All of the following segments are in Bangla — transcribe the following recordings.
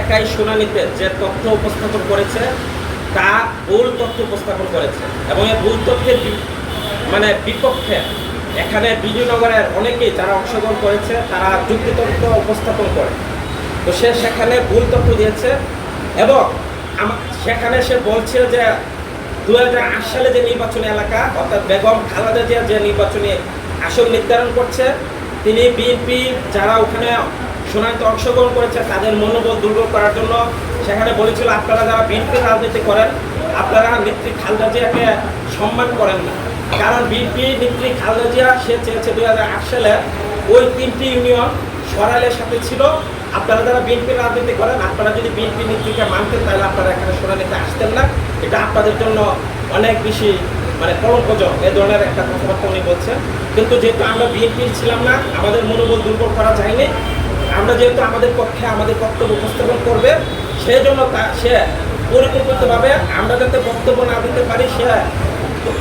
একাই শুনানিতে যে তথ্য উপস্থাপন করেছে, তা ভুল তথ্য উপস্থাপন করেছে। এবং এই ভুল তথ্যের মানে বিপক্ষে এখানে বিজয়নগরের অনেকেই যারা অংশগ্রহণ করেছে, তারা যুক্তিতথ্য উপস্থাপন করে। তো সে সেখানে ভুল তথ্য দিয়েছে এবং সেখানে সে বলছে যে দু হাজার আট সালে যে নির্বাচনী এলাকা, অর্থাৎ বেগম খালাদা জিয়া যে নির্বাচনী আসন নির্ধারণ করছে, তিনি বিএনপি যারা ওখানে শুনানিতে অংশগ্রহণ করেছে, তাদের মনোবল দুর্বল করার জন্য সেখানে বলেছিল আপনারা যারা বিএনপির রাজনীতি করেন, আপনারা নেত্রী খালেদা জিয়াকে সম্মান করেন না। কারণ বিএনপি নেত্রী খালেদা জিয়া, সে চেয়েছে দুই হাজার আট সালে ওই তিনটি ইউনিয়ন সরাইলের সাথে ছিল। আপনারা যারা বিএনপির রাজনীতি করেন, আপনারা যদি বিএনপি নেত্রীকে মানতেন, তাহলে আপনারা এখানে শুনানিতে আসতেন না। এটা আপনাদের জন্য অনেক বেশি মানে কলঙ্কজনক, এ ধরনের একটা কথাবার্তা উনি বলছেন। কিন্তু যেহেতু আমরা বিএনপি ছিলাম না, আমাদের মনোবল দুর্বল করা যায়নি। আমরা যেহেতু আমাদের পক্ষে আমাদের বক্তব্য উপস্থাপন করবে সেই জন্য তা সে পরিকল্পিতভাবে আমরা যাতে বক্তব্য না দিতে পারি, সে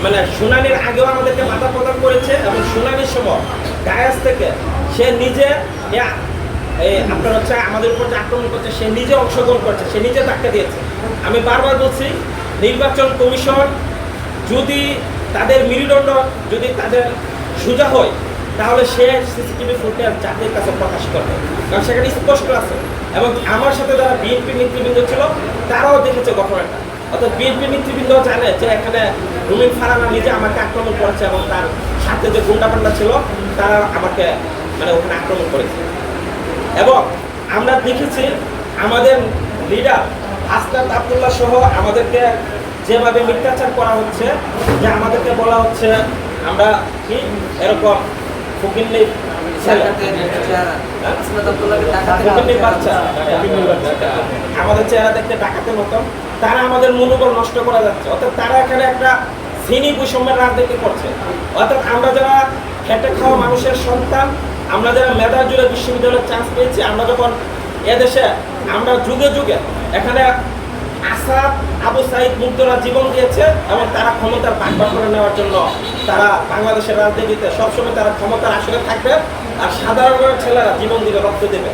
মানে শুনানির আগেও আমাদেরকে মাথা প্রদান করেছে এবং শুনানির সময় ডায়াস থেকে সে নিজে আপনার হচ্ছে আমাদের উপর যে আক্রমণ করছে, সে নিজে অংশগ্রহণ করছে, সে নিজে ধাক্কা দিয়েছে। আমি বারবার বলছি, নির্বাচন কমিশন যদি তাদের মেরুদণ্ড যদি তাদের সোজা হয় তাহলে সে সিসিটিভি ফুটেজ জাতির কাছে প্রকাশ করবে। কারণ সেখানে স্পষ্ট আছে। এবং আমার সাথে যারা বিএনপি নেতৃবৃন্দ ছিল, তারাও দেখেছে ঘটনাটা। অর্থাৎ বিএনপি নেতৃবৃন্দ জানে যে এখানে রুমিন ফারানা নিজে আমাকে আক্রমণ করেছে এবং তার সাথে যে গুন্ডাপান্ডা ছিল, তারা আমাকে মানে ওখানে আক্রমণ করেছে। এবং আমরা দেখেছি আমাদের লিডার আসনাদ আবদুল্লাহ সহ আমাদেরকে যেভাবে মিথ্যাচার করা হচ্ছে, যে আমাদেরকে বলা হচ্ছে, আমরা কি এরকম? ফকিন্নির আমাদের চেহারা দেখতে ডাকাতের মতন। তারা আমাদের মনোবল নষ্ট করা যাচ্ছে। অর্থাৎ তারা এখানে একটা শ্রেণি বৈষম্যের রাজনীতি করছে। অর্থাৎ আমরা যারা খেটে খাওয়া মানুষের সন্তান আমরা যারা মেধা জুড়ে বিশ্ববিদ্যালয়ের চান্স পেয়েছি আমরা যখন এদেশে আমরা যুগে যুগে এখানে আসাদ আবু সাইদ মুগ্ধরা জীবন দিয়েছে এবং তারা ক্ষমতার বাগবাগ করে নেওয়ার জন্য তারা বাংলাদেশের রাজনীতিতে সবসময় তারা ক্ষমতার আসলে থাকবে আর সাধারণ ছেলেরা জীবন দিবে, রক্ত দেবে।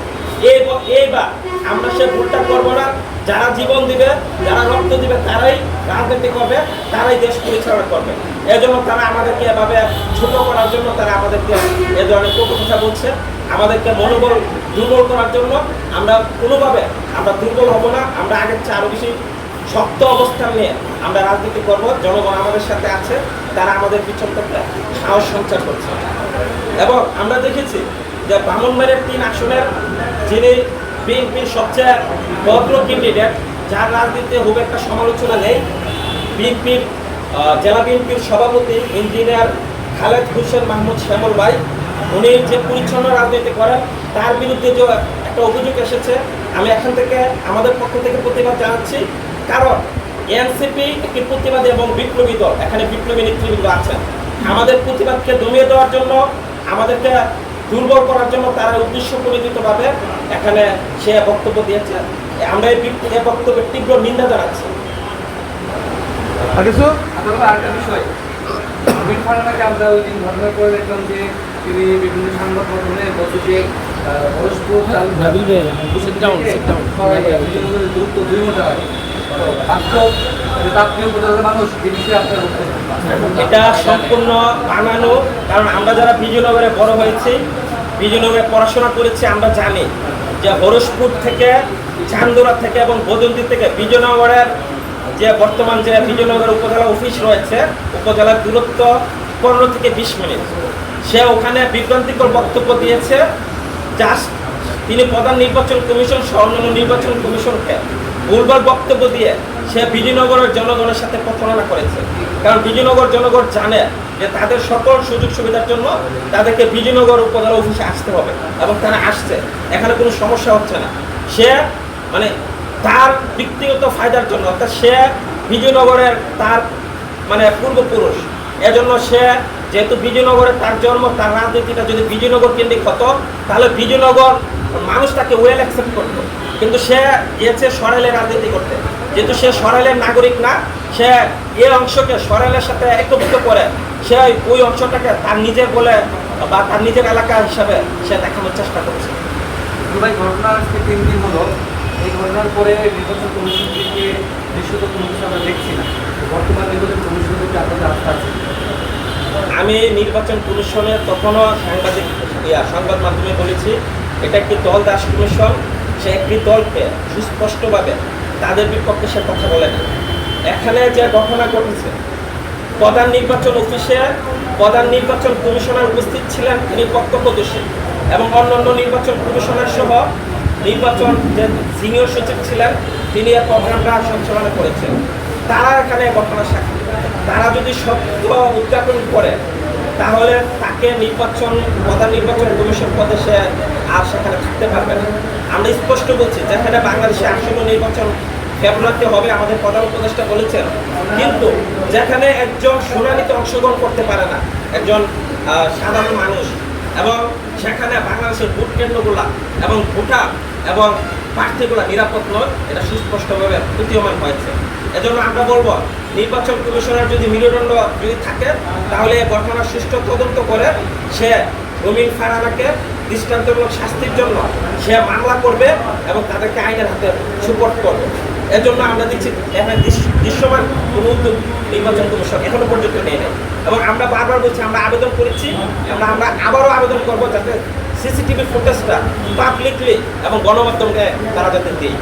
এইবার আমরা সে ভুলটা করব না। যারা জীবন দিবে, যারা রক্ত দিবে, তারাই রাজনীতি করবে, তারাই দেশ পরিচালনা করবে। এজন্য তারা আমাদেরকে এভাবে ছোট করার জন্য তারা আমাদেরকে এ ধরনের কথা বলছে। আমাদেরকে মনোবল দুর্বল করার জন্য আমরা কোনোভাবে আমরা দুর্বল হব না, আমরা আগের চেয়ে আরও বেশি শক্ত অবস্থান নিয়ে আমরা রাজনীতি করব। জনগণ আমাদের সাথে আছে, তারা আমাদের পিছন থেকে সাহস সঞ্চার করছে। এবং আমরা দেখেছি যে ব্রাহ্মণবাড়ির তিন আসনের যিনি বিএনপির সবচেয়ে ভদ্র ক্যান্ডিডেট যার রাজনীতিতে খুব একটা সমালোচনা নেই, বিএনপির জেলা বিএনপির সভাপতি ইঞ্জিনিয়ার খালেদ হোসেন মাহমুদ শ্যামল ভাই। উনি যে পরিচ্ছন্ন রাজনীতি করেন তার বিরুদ্ধে যে একটা অভিযোগ এসেছে আমি এখান থেকে আমাদের পক্ষ থেকে প্রতিবাদ জানাচ্ছি। কারণ এনসিপি একটি প্রতিবাদী এবং বিপ্লবী দল এখানে বিপ্লবী নেতৃবৃন্দ আছেন। আমাদের প্রতিবাদকে দমিয়ে দেওয়ার জন্য আমাদেরকে দুর্বল করার জন্য তারা উদ্দেশ্য পরিচিতভাবে এখানে সে বক্তব্য দিয়েছে। আমরা এই বক্তব্যের তীব্র নিন্দা জানাচ্ছি। আর কিছু আরেকটা বিষয়? আমরা ওই দিন ঘটনা করে দেখলাম যে তিনি বিভিন্ন সংবাদ মাধ্যমে বলছে পরস্পর তাল- Sit down, sit down. সবাই বিনোদনের দূরত্ব দুই মিটার আগে। তো বাস্তব যে তার প্রিয় প্রজাতির মানুষ এই বিষয়ে আপনার বক্তব্য কি? এটা সম্পূর্ণ বানানো কারণ আমরা যারা বিজয়নগরে বড় হয়েছি বিজয়নগরে পড়াশোনা করেছি আমরা জানি যে হরসপুর থেকে চান্দুরা থেকে এবং বদন্তি থেকে বিজয়নগরের যে বর্তমান যে বিজয়নগর উপজেলা অফিস রয়েছে উপজেলার দূরত্ব পনেরো থেকে বিশ মিনিট সে ওখানে বিভ্রান্তিকর বক্তব্য দিয়েছে। জাস্ট তিনি প্রধান নির্বাচন কমিশন অন্যান্য নির্বাচন কমিশনকে ভুলবার বক্তব্য দিয়ে সে বিজয়নগরের জনগণের সাথে প্রতারণা করেছে। কারণ বিজয়নগর জনগণ জানে যে তাদের সকল সুযোগ সুবিধার জন্য তাদেরকে বিজয়নগর উপজেলা অফিসে আসতে হবে এবং তারা আসছে। এখানে কোনো সমস্যা হচ্ছে না। সে মানে তার ব্যক্তিগত ফায়দার জন্য অর্থাৎ সে বিজয়নগরের তার মানে পূর্বপুরুষ। এজন্য সে যেহেতু বিজয়নগরে তার জন্ম, তার রাজনীতিটা যদি বিজয়নগর কেন্দ্রিক হতো, তাহলে বিজয়নগর মানুষ তাকে ওয়েল অ্যাকসেপ্ট করতো। কিন্তু সে গিয়েছে সরাইলের রাজনীতি করতে। যেহেতু সে সরাইলের নাগরিক না, সে এ অংশকে সরাইলের সাথে একত্রিত করে সে ওই অংশটাকে তার নিজের বলে বা তার নিজের এলাকা হিসাবে সে দেখানোর চেষ্টা করছে। দুবাই ঘটনা আজকে তিন দিন এই ঘটনার পরে নির্বাচন কমিশন থেকে দৃশ্যত আমরা দেখছি না। বর্তমান নির্বাচন কমিশনের প্রতি আপনাদের আস্থা আছে। আমি নির্বাচন কমিশনে তখনও সাংবাদিক, ইয়া, সংবাদ মাধ্যমে বলেছি, এটা একটি দল, দাস কমিশন, সে একটি দলকে সুস্পষ্টভাবে তাদের বিপক্ষে সে কথা বলে না। এখানে যে ঘটনা ঘটেছে, প্রধান নির্বাচন অফিসে প্রধান নির্বাচন কমিশনার উপস্থিত ছিলেন, তিনি প্রত্যক্ষদর্শী এবং অন্যান্য নির্বাচন কমিশনার সহ নির্বাচন যে সিনিয়র সচিব ছিলেন, তিনি এই প্রোগ্রামটা সঞ্চালনা করেছেন। তারা এখানে ঘটনা সাক্ষী। তারা যদি সত্য উদযাপন করে, তাহলে তাকে নির্বাচন প্রধান নির্বাচন কমিশন পদে সে আর সেখানে থাকতে পারবে না। আমরা স্পষ্ট বলছি, যেখানে বাংলাদেশে আসন্ন নির্বাচন ফেব্রুয়ারিতে হবে, আমাদের প্রধান উপদেষ্টা বলেছেন। কিন্তু যেখানে একজন শুনানিতে অংশগ্রহণ করতে পারে না, একজন সাধারণ মানুষ, এবং সেখানে বাংলাদেশের ভোট কেন্দ্রগুলা এবং ভোটার এবং প্রার্থীগুলা নিরাপদ নয়, এটা সুস্পষ্টভাবে প্রতীয়মান হয়েছে। এজন্য আমরা বলব, নির্বাচন কমিশনার যদি মেরুদণ্ড যদি থাকে, তাহলে ঘটনার সুষ্ঠু তদন্ত করে সে রুমিন ফারানাকে দৃষ্টান্তমূলক শাস্তির জন্য সে মামলা করবে এবং তাদেরকে আইনের হাতে সুপোর্ট করবে। এজন্য আমরা দেখছি এখানে দৃশ্যমান কোনো উদ্যোগ নির্বাচন কমিশন এখনও পর্যন্ত নেই নাই। এবং আমরা বারবার বলছি, আমরা আবেদন করেছি, আমরা আমরা আবারও আবেদন করব যাতে সিসিটিভি ফুটেজটা পাবলিকলি এবং গণমাধ্যমকে তারা যাতে দিই